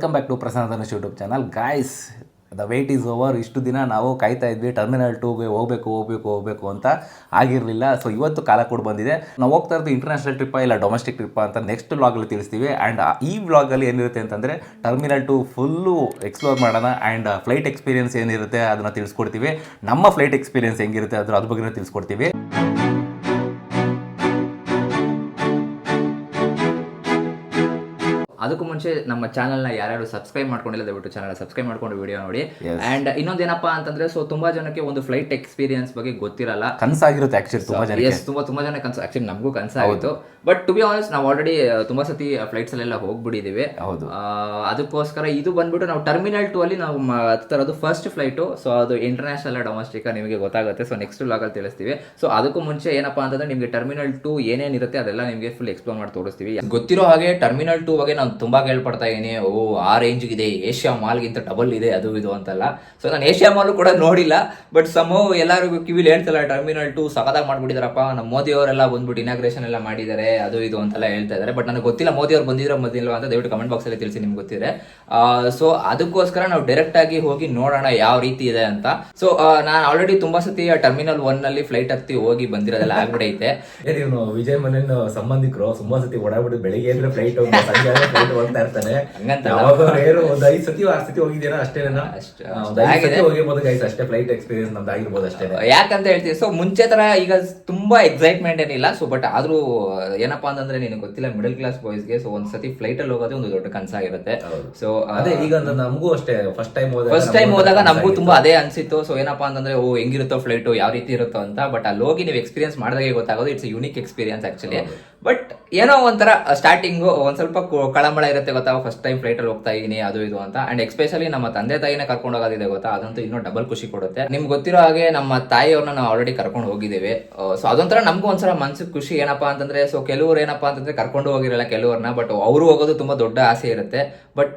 Welcome back to Prasannadhanush YouTube channel guys the wait is over ಇಷ್ಟು ದಿನ ನಾವು ಕಾಯ್ತಾ ಇದ್ವಿ. ಟರ್ಮಿನಲ್ ಟೂಗೆ ಹೋಗಬೇಕು ಹೋಗಬೇಕು ಹೋಗಬೇಕು ಅಂತ ಆಗಿರಲಿಲ್ಲ. ಸೊ ಇವತ್ತು ಕಾಲ ಕೂಡ ಬಂದಿದೆ. ನಾವು ಹೋಗ್ತಾ ಇರೋದು ಇಂಟರ್ನ್ಯಾಷನಲ್ ಟ್ರಿಪ್ಪ ಇಲ್ಲ ಡೊಮೆಸ್ಟಿಕ್ ಟ್ರಿಪ್ಪ ಅಂತ ನೆಕ್ಸ್ಟ್ ವ್ಲಾಗಲ್ಲಿ ತಿಳಿಸ್ತೀವಿ. ಆ್ಯಂಡ್ ಈ ವ್ಲಾಗಲ್ಲಿ ಏನಿರುತ್ತೆ ಅಂತಂದರೆ ಟರ್ಮಿನಲ್ ಟು ಫುಲ್ಲು ಎಕ್ಸ್ಪ್ಲೋರ್ ಮಾಡೋಣ. ಆ್ಯಂಡ್ ಫ್ಲೈಟ್ ಎಕ್ಸ್ಪೀರಿಯನ್ಸ್ ಏನಿರುತ್ತೆ ಅದನ್ನು ತಿಳಿಸ್ಕೊಡ್ತೀವಿ. ನಮ್ಮ ಫ್ಲೈಟ್ ಎಕ್ಸ್ಪೀರಿಯನ್ಸ್ ಹೆಂಗಿರುತ್ತೆ ಅದ್ರ ಅದ್ರ ಬಗ್ಗೆ ತಿಳಿಸ್ಕೊಡ್ತೀವಿ. ಅದಕ್ಕೂ ಮುಂಚೆ ನಮ್ಮ ಚಾನಲ್ನ ಯಾರ್ಯಾರು ಸಬ್ಸ್ಕ್ರೈಬ್ ಮಾಡ್ಕೊಂಡಿಲ್ಲ ದಯವಿಟ್ಟು ಚಾನಲ್ ಸಬ್ಸ್ಕ್ರೈಬ್ ಮಾಡ್ಕೊಂಡು ವಿಡಿಯೋ ನೋಡಿ. ಆಂಡ್ ಅಂಡ್ ಇನ್ನೊಂದೇನಪ್ಪ ಅಂತಂದ್ರೆ ಸೊ ತುಂಬಾ ಜನಕ್ಕೆ ಒಂದು ಫ್ಲೈಟ್ ಎಕ್ಸ್ಪೀರಿಯನ್ಸ್ ಬಗ್ಗೆ ಗೊತ್ತಿರಲ್ಲ. ಕನಸಾಗಿರುತ್ತೆ ಆಕ್ಚುಲಿ ತುಂಬಾ ಜನ ಎಸ್ ತುಂಬಾ ತುಂಬಾ ಜನ ಕನ್ಸ ಆಕ್ಚುಲಿ ನಮಗೂ ಕನಸಾಗಿತ್ತು. ಬಟ್ ಟು ಬಿ ಆನೆಸ್ಟ್ ನಾವು ಆಲ್ರೆಡಿ ತುಂಬಾ ಸತಿ ಫ್ಲೈಟ್ಸ್ ಅಲ್ಲೆಲ್ಲ ಹೋಗ್ಬಿಟ್ಟಿದೀವಿ. ಹೌದು. ಅದಕ್ಕೋಸ್ಕರ ಇದು ಬಂದ್ಬಿಟ್ಟು ನಾವು ಟರ್ಮಿನಲ್ ಟು ಅಲ್ಲಿ ನಾವು ತರೋದು ಫಸ್ಟ್ ಫ್ಲೈಟು ಸೊ ಅದು ಇಂಟರ್ನ್ಯಾಷನಲ್ ಡೊಮೆಸ್ಟಿಕ್ ನಿಮಗೆ ಗೊತ್ತಾಗುತ್ತೆ. ಸೊ ನೆಕ್ಸ್ಟ್ ಅಲ್ಲಿ ತಿಳಿಸ್ತೀವಿ. ಸೊ ಅದಕ್ಕೂ ಮುಂಚೆ ಏನಪ್ಪಾ ಅಂತಂದ್ರೆ ನಿಮಗೆ ಟರ್ಮಿನಲ್ ಟು ಏನೇನಿರುತ್ತೆ ಅದೆಲ್ಲ ನಿಮಗೆ ಫುಲ್ ಎಕ್ಸ್ಪ್ಲೋರ್ ಮಾಡಿ ತೋರಿಸ್ತೀವಿ. ಗೊತ್ತಿರೋ ಹಾಗೆ ಟರ್ಮಿನಲ್ ಟು ಬಗ್ಗೆ ನಾನು ತುಂಬಾ ಕೇಳ್ಪಡ್ತಾ ಇದೀನಿ. ಓ, ಆ ರೇಂಜ್ ಇದೆ ಏಷ್ಯಾ ಮಾಲ್ಗಿಂತ ಡಬಲ್ ಇದೆ, ಅದು ಇದು ಅಂತಲ್ಲ. ಸೊ ನಾನು ಏಷ್ಯಾ ಮಾಲ್ ಕೂಡ ನೋಡಿಲ್ಲ ಬಟ್ ಸಮ ಎಲ್ಲರಿಗೂ ಕಿವಿಲಿ ಹೇಳ್ತಲ್ಲ ಟರ್ಮಿನಲ್ ಟು ಸಖದಾಗ ಮಾಡ್ಬಿಟ್ಟಿದಾರಪ್ಪ. ನಮ್ಮ ಮೋದಿ ಅವರೆಲ್ಲ ಬಂದ್ಬಿಟ್ಟು ಇನಾಗ್ರೇಷನ್ ಎಲ್ಲ ಮಾಡಿದ್ದಾರೆ, ಅದು ಇದು ಅಂತೆಲ್ಲ ಹೇಳ್ತಾ ಇದ್ದಾರೆ ಬಟ್ ನನಗೆ ಗೊತ್ತಿಲ್ಲ ಮೋದಿ ಅವ್ರು ಬಂದಿರೋ ಬಂದಿಲ್ವಾ ಅಂತ ದಯವಿಟ್ಟು ಕಮೆಂಟ್ ಬಾಕ್ಸ್ ಅಲ್ಲಿ ತಿಳಿಸಿ ನಿಮ್ಗೆ ಗೊತ್ತಿದೆ ಸೊ ಅದಕ್ಕೋಸ್ಕರ ನಾವು ಡೈರೆಕ್ಟ್ ಆಗಿ ಹೋಗಿ ನೋಡೋಣ ಯಾವ ರೀತಿ ಇದೆ ಅಂತ. ಸೊ ನಾನು ಆಲ್ರೆಡಿ ತುಂಬಾ ಸತಿ ಟರ್ಮಿನಲ್ ಒನ್ನಲ್ಲಿ ಫ್ಲೈಟ್ ಹತ್ತಿ ಹೋಗಿ ಬಂದಿರೋದೆಲ್ಲ ಆಗ್ಬಿಡೈತೆ. ವಿಜಯ್ ಮನೇನ ಸಂಬಂಧಿಕರು, ತುಂಬಾ ಸತಿ ಓಡಾಡ್ಬಿಟ್ಟು ಬೆಳಿಗ್ಗೆ ಫ್ಲೈಟ್ ಸಂಜೆ ಹೋಗ್ತಾ ಇರ್ತಾನೆ. ಒಂದ್ ಐದ್ ಸತಿ ಆರ್ ಸತಿ ಹೋಗಿದ್ದೀರಾ ಅಷ್ಟೇನಾ? ಅಷ್ಟೇ. ಹೋಗಿರ್ಬೋದು ಗೈಸ್ ಅಷ್ಟೇ ಫ್ಲೈಟ್ ಎಕ್ಸ್ಪೀರಿಯನ್ಸ್ ನಮ್ದು ಆಗಿರ್ಬೋದು ಅಷ್ಟೇ. ಯಾಕಂತ ಹೇಳ್ತೀವಿ ಸೊ ಮುಂಚೆ ತರ ಈಗ ತುಂಬಾ ಎಕ್ಸೈಟ್ಮೆಂಟ್ ಏನಿಲ್ಲ ಸೊ ಬಟ್ ಆದ್ರೂ ಏನಪ್ಪಾ ಅಂತಂದ್ರೆ ನಿನಗೆ ಗೊತ್ತಿಲ್ಲ ಮಿಡಲ್ ಕ್ಲಾಸ್ ಬಾಯ್ಸ್ಗೆ ಸೊ ಒಂದ್ ಸತಿ ಫ್ಲೈಟ್ ಅಲ್ಲಿ ಹೋಗೋದೇ ಒಂದು ದೊಡ್ಡ ಕನಸಾಗಿರುತ್ತೆ ಸೊ ಅದೇ ಈಗ ನಮಗೂ ಅಷ್ಟೇ ಫಸ್ಟ್ ಟೈಮ್ ಹೋದಾಗ ಫಸ್ಟ್ ಟೈಮ್ ಹೋದಾಗ ನಮಗೂ ತುಂಬಾ ಅದೇ ಅನ್ಸಿತ್ತು ಸೊ ಏನಪ್ಪಾ ಅಂತಂದ್ರೆ ಓ ಹೆಂಗಿರುತ್ತೋ ಫ್ಲೈಟ್ ಯಾವ ರೀತಿ ಇರುತ್ತೋ ಅಂತ ಬಟ್ ಅಲ್ಲಿ ಹೋಗಿ ನೀವು ಎಕ್ಸ್ಪೀರಿಯನ್ಸ್ ಮಾಡಿದಾಗ ಗೊತ್ತಾಗೋದು it's unique experience actually but ಏನೋ ಒಂಥರ ಸ್ಟಾರ್ಟಿಂಗು ಒಂದು ಸ್ವಲ್ಪ ಕಳಮಳ ಇರುತ್ತೆ ಗೊತ್ತಾ? ಫಸ್ಟ್ ಟೈಮ್ ಫ್ಲೈಟಲ್ಲಿ ಹೋಗ್ತಾ ಇದ್ದೀನಿ ಅದು ಇದು ಅಂತ. ಅಂಡ್ ಎಸ್ಪೆಷಲಿ ನಮ್ಮ ತಂದೆ ತಾಯಿನ ಕರ್ಕೊಂಡು ಹೋಗೋದಿದೆ ಗೊತ್ತಾ? ಅದಂತೂ ಇನ್ನೂ ಡಬಲ್ ಖುಷಿ ಕೊಡುತ್ತೆ. ನಿಮ್ಗೆ ಗೊತ್ತಿರೋ ಹಾಗೆ ನಮ್ಮ ತಾಯಿಯವ್ರನ್ನ ನಾವು ಆಲ್ರೆಡಿ ಕರ್ಕೊಂಡು ಹೋಗಿದ್ದೇವೆ. ಸೊ ಅದೊಂಥರ ನಮಗೂ ಒಂಥರ ಮನ್ಸಿಗೆ ಖುಷಿ. ಏನಪ್ಪಾ ಅಂತಂದ್ರೆ ಸೊ ಕೆಲವರು ಏನಪ್ಪಾ ಅಂತಂದ್ರೆ ಕರ್ಕೊಂಡು ಹೋಗಿರಲ್ಲ ಕೆಲವ್ರನ್ನ ಬಟ್ ಅವರು ಹೋಗೋದು ತುಂಬ ದೊಡ್ಡ ಆಸೆ ಇರುತ್ತೆ. ಬಟ್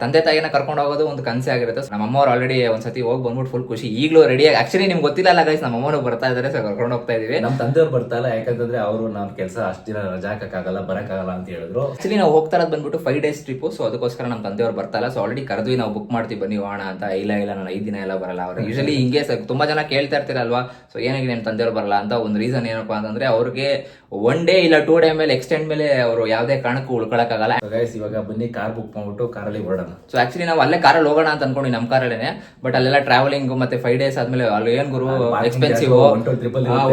ತಂದೆ ತಾಯಿನ ಕರ್ಕೊಂಡು ಹೋಗೋದು ಒಂದು ಕನಸೆ ಆಗಿರುತ್ತೆ. ನಮ್ಮ ಅಮ್ಮವ್ರು ಆಲ್ರೆಡಿ ಒಂದ್ಸತಿ ಹೋಗಿ ಬಂದ್ಬಿಟ್ಟು ಫುಲ್ ಖುಷಿ. ಈಗಲೂ ರೆಡಿ ಆಗಿ ಆಕ್ಚುಲಿ ನಿಮ್ಗೆ ಗೊತ್ತಿಲ್ಲ ಗೈಸ್ ನಮ್ಮ ಅಮ್ಮನೂ ಬರ್ತಾ ಇದ್ದಾರೆ ಸೊ ಕರ್ಕೊಂಡು ಹೋಗ್ತಾ ಇದೀವಿ. ನಮ್ಮ ತಂದೆಯವ್ರು ಬರ್ತಾಯಿಲ್ಲ ಯಾಕಂತಂದ್ರೆ ಅವರು ನಮ್ಮ ಕೆಲಸ ಅಷ್ಟ್. ದಿನ ರಜಾ ಹಾಕಕ್ಕಾಗಲ್ಲ ಬರಕ್ಕಾಗಲ್ಲ ಅಂತ ಹೇಳಿದ್ರು. ಆಕ್ಚುಲಿ ನಾವು ಹೋಗ್ತಾ ಇರೋದು ಬಂದ್ಬಿಟ್ಟು ಫೈವ್ ಡೇಸ್ ಟ್ರಿಪ್ ಸೊ ಅದಕ್ಕೋಸ್ಕರ ನಮ್ಮ ತಂದೆಯವ್ರು ಬರ್ತಾಯಿಲ್ಲ ಸೊ ಆಲ್ರೆಡಿ ಕರೆದ್ವಿ ನಾವು ಬುಕ್ ಮಾಡ್ತೀವಿ ಬನ್ನಿ ಹೋಣ ಅಂತ. ಇಲ್ಲ ಇಲ್ಲ ನಾನು ಐದು ದಿನ ಎಲ್ಲ ಬರಲ್ಲ. ಅವ್ರು ಯೂಶಲಿ ಹಿಂಗೆ ತುಂಬಾ ಜನ ಕೇಳ್ತಾ ಇರ್ತೀರಲ್ವಾ? ಸೊ ಏನಾಗಿ ನಿಮ್ಮ ತಂದೆಯವ್ರು ಬರಲ್ಲ ಅಂತ ಒಂದು ರೀಸನ್ ಏನಪ್ಪಾ ಅಂತಂದ್ರೆ ಅವ್ರಿಗೆ ಒನ್ ಡೇ ಇಲ್ಲ ಟೂ ಡೇ ಮೇಲೆ ಎಕ್ಸ್ಟೆಂಡ್ ಮೇಲೆ ಅವರು ಯಾವುದೇ ಕಾರಣಕ್ಕೂ ಉಳ್ಕೊಳಕ್ಕಾಗಲ್ಲ. ಇವಾಗ ಬನ್ನಿ ಕಾರ್ ಬುಕ್ ಮಾಡ್ಬಿಟ್ಟು ಕಾರಲ್ಲಿ ಹೊರಡೋಣ. ಸೊ ಆಕ್ಚುಲಿ ನಾವು ಅಲ್ಲೇ ಕಾರಲ್ಲಿ ಹೋಗೋಣ ಅಂತ ಅನ್ಕೊಂಡು ನಮ್ಮ ಕಾರಲ್ಲೇನೆ. ಬಟ್ ಅಲ್ಲೆಲ್ಲ ಟ್ರಾವೆಲಿಂಗ್ ಮತ್ತೆ ಫೈವ್ ಡೇಸ್ ಆದ್ಮೇಲೆ ಅಲ್ಲಿ ಏನ್ ಗುರು ಎಕ್ಸ್ಪೆನ್ಸಿವ್.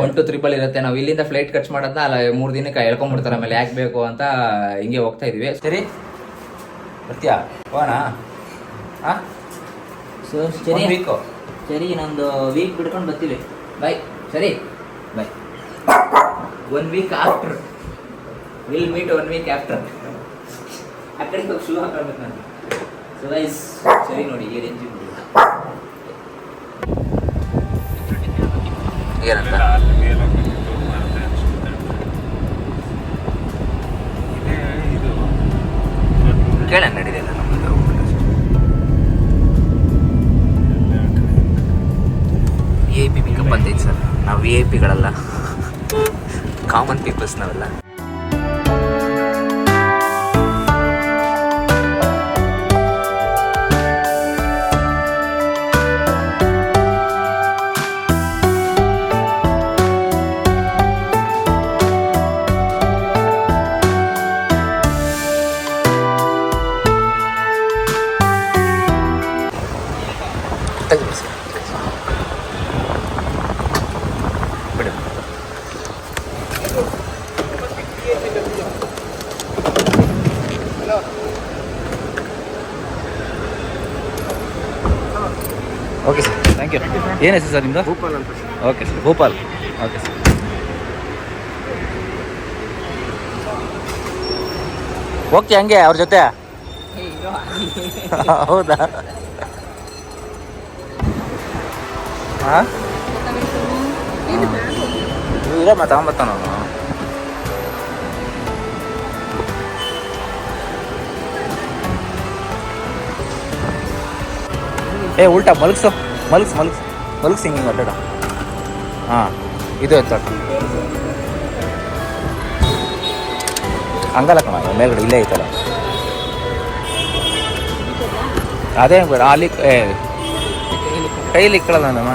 ಒನ್ ಟು ತ್ರಿಪಲ್ ಇರುತ್ತೆ. ನಾವು ಇಲ್ಲಿಂದ ಫ್ಲೈಟ್ ಖರ್ಚು ಮಾಡೋದನ್ನ ಅಲ್ಲ ಮೂರು ದಿನಕ್ಕೆ ಎಳ್ಕೊಂಡ್ಬಿಡ್ತಾರೆ ಆಮೇಲೆ ಯಾಕೆ ಬೇಕು ಅಂತ ಹಿಂಗೆ ಹೋಗ್ತಾ ಇದೀವಿ. ಸರಿ ಬರ್ತೀಯಾ? ಹೋಗೋಣ? ಹಾ ಸೊ ಸರಿ. ವೀಕು ಸರಿ ಇನ್ನೊಂದು ವೀಕ್ ಬಿಡ್ಕೊಂಡು ಬರ್ತೀವಿ. ಬಾಯ್ ಸರಿ. Bye one week after will meet one week after ಆ ಕಡೆ ಹೋಗಿ ಶೂ ಹಾಕೊಳ್ಬೇಕು ನಾನು. ಸೊ ಗೈಸ್ ಸರಿ ನೋಡಿ ಈ ರೇಂಜ್ ಏನಂತ? ಕೇಳ ನಡೀಲಿಲ್ಲ ನಮ್ಮದು. V I P pickup sir. ನಾವು ವಿ ಐ ಪಿಗಳಲ್ಲ ಕಾಮನ್ ಪೀಪಲ್ಸ್ ನಾವೆಲ್ಲ. ಓಕೆ ಸರ್ ಥ್ಯಾಂಕ್ ಯು ಏನು ಹೆಸರು ಸರ್ ನಿಮ್ಮದು ಭೂಪಾಲ್ ಅಂತ okay sir Bhupal. Okay sir okay ಹಂಗೆ ಅವ್ರ ಜೊತೆ? ಹೌದಾ? ಹಾಂ ಇರೋ ಮತ್ತೆ ತಗೊಂಬರ್ತಾನ ಏ, ಉಲ್ಟಾ, ಮಲಗ್ಸು. ಮಲಗ್ಸ್ ಮಲಗ್ಸ್. ಮಲಗ್ಸ್ ಹಿಂಗೆ ಹಿಂಗೆ ಹಾಂ, ಇದು ಎತ್ತ ಹಂಗಲ್ಲ ಕಣ ಮೇಲ್ಗಡೆ ಇಲ್ಲೇ ಐತಲ್ಲ. ಅದೇ ಅಲ್ಲಿ ಏ ಕೈಲಿ ಇಕ್ಕಳಲ್ಲ ನಮ್ಮ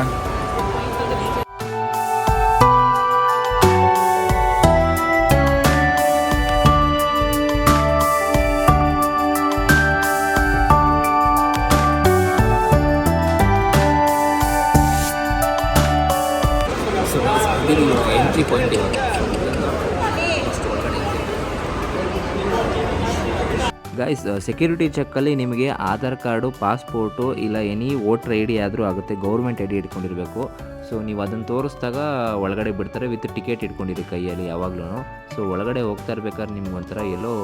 ಸೆಕ್ಯೂರಿಟಿ ಚೆಕ್ಕಲ್ಲಿ ನಿಮಗೆ ಆಧಾರ್ ಕಾರ್ಡು, ಪಾಸ್ಪೋರ್ಟು ಇಲ್ಲ ಎನಿ ವೋಟ್ರ್ ಐ ಡಿ ಆದರೂ ಆಗುತ್ತೆ ಗೌರ್ಮೆಂಟ್ ಐ ಡಿ ಇಟ್ಕೊಂಡಿರಬೇಕು. ಸೊ ನೀವು ಅದನ್ನು ತೋರಿಸಿದಾಗ ಒಳಗಡೆ ಬಿಡ್ತಾರೆ ವಿತ್ ಟಿಕೆಟ್ ಇಟ್ಕೊಂಡಿರಿ ಕೈಯಲ್ಲಿ ಯಾವಾಗಲೂ ಸೊ ಒಳಗಡೆ ಹೋಗ್ತಾ ಇರ್ಬೇಕಾದ್ರೆ ನಿಮ್ಗೆ ಒಂಥರ ಎಲ್ಲೋ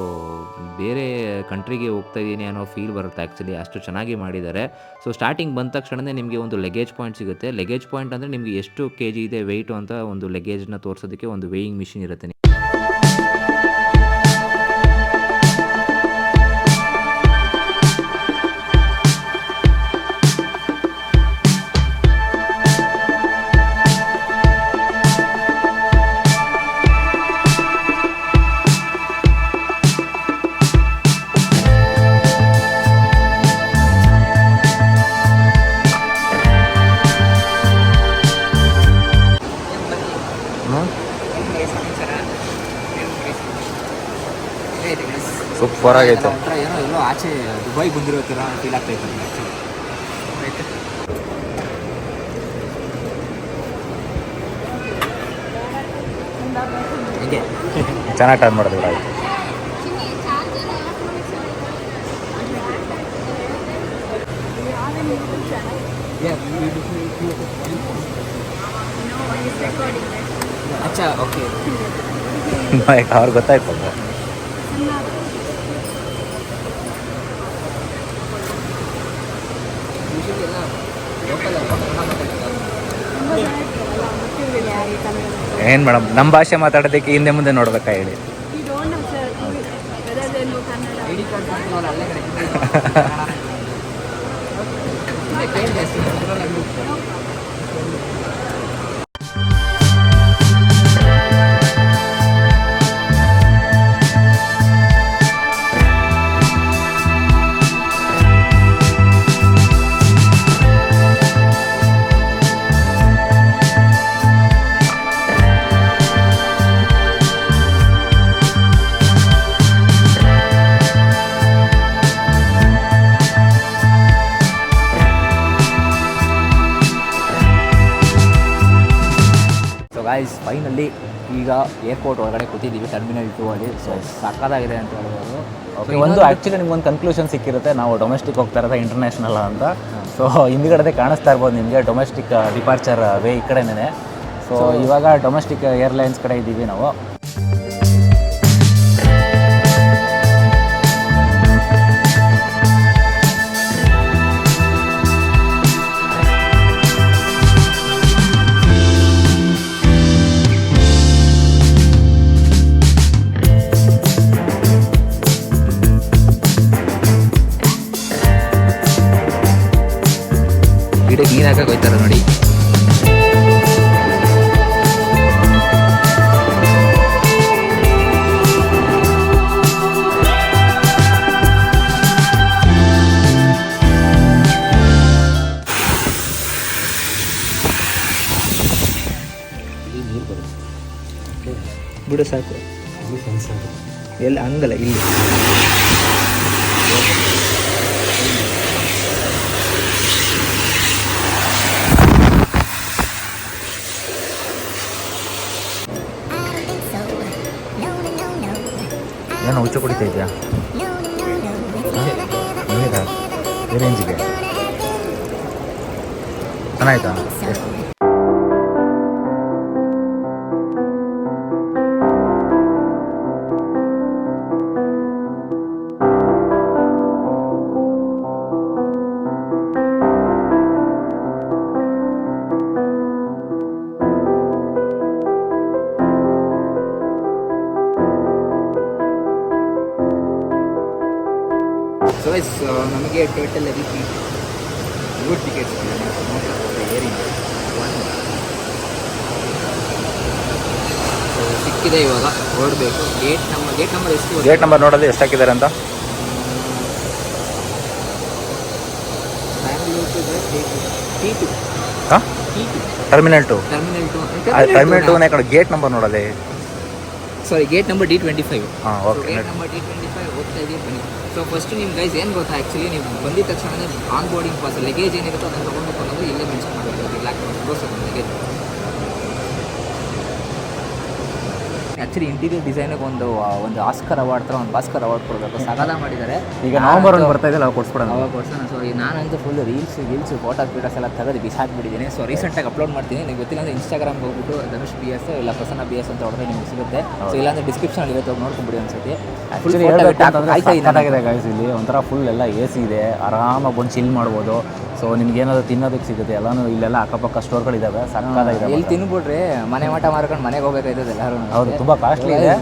ಬೇರೆ ಕಂಟ್ರಿಗೆ ಹೋಗ್ತಾ ಇದ್ದೀನಿ ಅನ್ನೋ ಫೀಲ್ ಬರುತ್ತೆ ಆ್ಯಕ್ಚುಲಿ ಅಷ್ಟು ಚೆನ್ನಾಗಿ ಮಾಡಿದ್ದಾರೆ. ಸೊ ಸ್ಟಾರ್ಟಿಂಗ್ ಬಂದ ತಕ್ಷಣವೇ ನಿಮಗೆ ಒಂದು ಲಗೇಜ್ ಪಾಯಿಂಟ್ ಸಿಗುತ್ತೆ. ಲಗೇಜ್ ಪಾಯಿಂಟ್ ಅಂದರೆ ನಿಮಗೆ ಎಷ್ಟು ಕೆ ಜಿ ಇದೆ ವೆಯ್ಟು ಅಂತ ಒಂದು ಲೆಗೇಜ್ನ ತೋರಿಸೋದಕ್ಕೆ ಒಂದು ವೇಯಿಂಗ್ ಮಿಷಿನ್ ಇರುತ್ತೆ. ಸೂಪರ್ ಆಗೈತೆ. ಒಂಥರ ಏನೋ ಎಲ್ಲೋ ಆಚೆ ದುಬೈ ಬಂದಿರೋ ಥರ ಫೀಲ್ ಆಗ್ತೈತೆ ಹೀಗೆ. ಚೆನ್ನಾಗಿ ಟರ್ನ್ ಮಾಡೋದು ಆಯ್ತು ಅಚ್ಚಾ ಓಕೆ ಅವ್ರಿಗೆ ಗೊತ್ತಾಯ್ತು ಯೂಶಲಿ ಎಲ್ಲ ಲೋಕಲ್ ಏನು ಮೇಡಮ್ ನಮ್ಮ ಭಾಷೆ ಮಾತಾಡೋದಕ್ಕೆ ಹಿಂದೆ ಮುಂದೆ ನೋಡ್ಬೇಕಾ ಹೇಳಿ? ಸಕ್ಕದಾಗಿದೆ ಅಂತ ಹೇಳ್ಬೋದು. ಓಕೆ ಒಂದು ಆ್ಯಕ್ಚುಲಿ ನಿಮ್ಗೊಂದು ಕನ್ಕ್ಲೂಷನ್ ಸಿಕ್ಕಿರುತ್ತೆ. ನಾವು ಡೊಮೆಸ್ಟಿಕ್ ಹೋಗ್ತಾ ಇರೋದ ಇಂಟರ್ನ್ಯಾಷನಲ್ ಅಂತ. ಸೊ ಹಿಂದ್ಗಡೆ ಕಾಣಿಸ್ತಾ ಇರ್ಬೋದು ನಿಮಗೆ ಡೊಮೆಸ್ಟಿಕ್ ಡಿಪಾರ್ಚರ್ ವೇ ಈ ಕಡೆನೇ ಸೊ ಇವಾಗ ಡೊಮೆಸ್ಟಿಕ್ ಏರ್ಲೈನ್ಸ್ ಕಡೆ ಇದ್ದೀವಿ ನಾವು. ನೀರು ಹಾಕಕ್ಕೆ ಹೋಯ್ತಾರೆ ನೋಡಿ. ಬಿಡು ಸಾಕು. ಎಲ್ಲ ಹಂಗಲ್ಲ ಇಲ್ಲಿ. ನಮಗೆ ಟೋಟಲ್ ಮೂರು ಟಿಕೆಟ್ಸ್ ಏರಿಂಗ್ ಸೊ ಸಿಕ್ಕಿದೆ ಇವಾಗ. ನೋಡಬೇಕು. ಗೇಟ್ ನಮ್ಮ ಗೇಟ್ ನಂಬರ್ ಎಷ್ಟು ಗೇಟ್ ನಂಬರ್ ನೋಡೋದು ಎಷ್ಟು ಹಾಕಿದ್ದಾರೆ ಅಂತ? T two T two terminal two terminal two terminal ಟೂನೇ ಕಡೆ ಗೇಟ್ ನಂಬರ್ ನೋಡಲಿ sorry gate number D twenty five gate number D twenty five ಹೋಗ್ತಾ ಇದೀವಿ ಬನ್ನಿ. ಸೊ ಫಸ್ಟ್ ನಿಮ್ಮ ಗೈಸ್ ಏನು ಗೊತ್ತಾ ಆ್ಯಕ್ಚುಲಿ ನೀವು ಬಂದಿದ ತಕ್ಷಣ ಆನ್ ಬೋರ್ಡಿಂಗ್ ಪಾಸ್ ಲಗೇಜ್ ಏನಿರುತ್ತೋ ಅದನ್ನು ತೊಗೊಂಡು ಅನ್ನೋದು ಇಲ್ಲೇ ಮೆನ್ಷನ್ ಮಾಡಬೇಕು ಲ್ಯಾಕ್ ತೋರಿಸೋದು ಲಗೇಜ್ ಆ್ಯಕ್ಚುಲಿ ಇಂಟೀರಿಯರ್ ಡಿಸೈನಿಗೆ ಒಂದು ಒಂದು ಆಸ್ಕರ್ ಅವಾರ್ಡ್ ಥರ ಒಂದು ಭಾಸ್ಕರ್ ಅವಾರ್ಡ್ ಕೊಡಬೇಕು. ಸಗದ ಮಾಡಿದ್ದಾರೆ. ಈಗ ನವಂಬರ್ ಒಂದು ಬರ್ತಾ ಇದೆ ಅವಾಗ ಕೊಡ್ಸ್ಬಿಡೋಣ. ಅವಾಗ ಕೊಡ್ಸೋಣ. ಸೊ ನಾನಂತೂ full reels reels photo videos ಎಲ್ಲ ತೆಗೆದು ಬಿಸಾಕ್ಬಿಟ್ಟಿದ್ದೀನಿ ಸೊ ರೀಸೆಂಟಾಗಿ ಅಪ್ಲೋಡ್ ಮಾಡ್ತೀನಿ. ನಿಮ್ಗೆ ಗೊತ್ತಿಲ್ಲ ಅಂದರೆ ಇನ್ಸ್ಟಾಗ್ರಾಮ್ಗೆ ಹೋಗ್ಬಿಟ್ಟು ಧನುಷ್ ಬಿ ಎಸ್ ಇಲ್ಲ ಪ್ರಸನ್ನ ಬಿ ಎಸ್ ಅಂತ ಹೊಡೆದ್ರೆ ನಿಮ್ಗೆ ಸಿಗುತ್ತೆ. ಸೊ ಇಲ್ಲಾಂದ್ರೆ ಡಿಸ್ಕ್ರಿಪ್ಷನಲ್ಲಿ ಇರುತ್ತೆ ಹೋಗಿ ನೋಡ್ಕೊಂಬಿಡಿ ಅನ್ಸುತ್ತೆ ಆ್ಯಕ್ಚುಲಿ ಹೇಳ್ಬೇಕು ಅಂತಂದರೆ ಸಖತ್ತಾಗಿದೆ ಗೈಸ್ ಇಲ್ಲಿ ಒಂಥರ ಫುಲ್ ಎಲ್ಲ ಎ ಸಿ ಇದೆ ಆರಾಮಾಗಿ ಬಂದು ಚಿಲ್ ಮಾಡ್ಬೋದು. ಸೊ ನಿಮ್ಗೆ ಏನಾದ್ರು ತಿನ್ನೋದಕ್ಕೆ ಸಿಗುತ್ತೆ ಎಲ್ಲಾನು ಇಲ್ಲೆಲ್ಲ ಅಕ್ಕಪಕ್ಕ ಸ್ಟೋರ್ಗಳಿದ್ದಾವೆ ಸಕ್ಕತ್ತಾಗಿದೆ ಇಲ್ಲಿ ತಿನ್ಬಿಟ್ರಿ ಮನೆ ಮಠ ಮಾರ್ಕೊಂಡು ಮನೆಗೆ ಹೋಗ್ಬೇಕಾಯ್ತದೆ ಎಲ್ಲರೂ. ಹೌದು ತುಂಬ ಕಾಸ್ಟ್ಲಿ ಇದೆ.